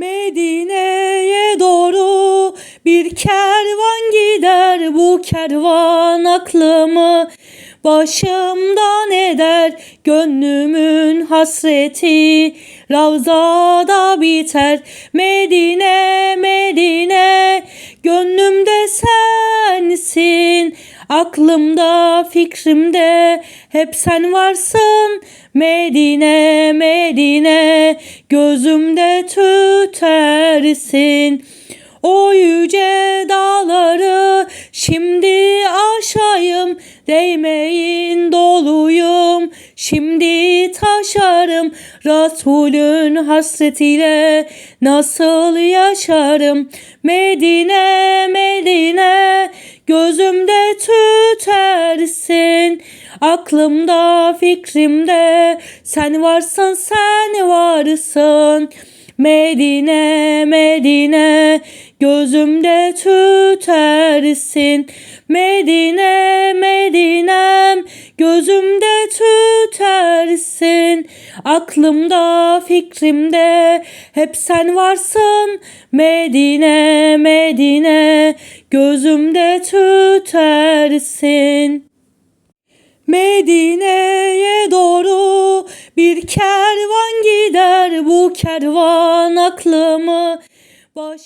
Medine'ye doğru bir kervan gider. Bu kervan aklımı başımdan eder. Gönlümün hasreti Ravzada biter. Medine Medine gönlümde sensin. Aklımda fikrimde hep sen varsın Medine Medine gözümde tütersin. O yüce dağları şimdi aşayım değmeyin doluyum. Şimdi taşarım Resulün hasretiyle nasıl yaşarım? Medine Medine gözümde tütersin aklımda fikrimde sen varsın sen varsın Medine Medine gözümde tütersin. Medine Medinem gözümde tütersin. Aklımda fikrimde hep sen varsın. Medine Medine gözümde tütersin Medine'ye doğru bir kervan gider. Bu kervan aklımı baş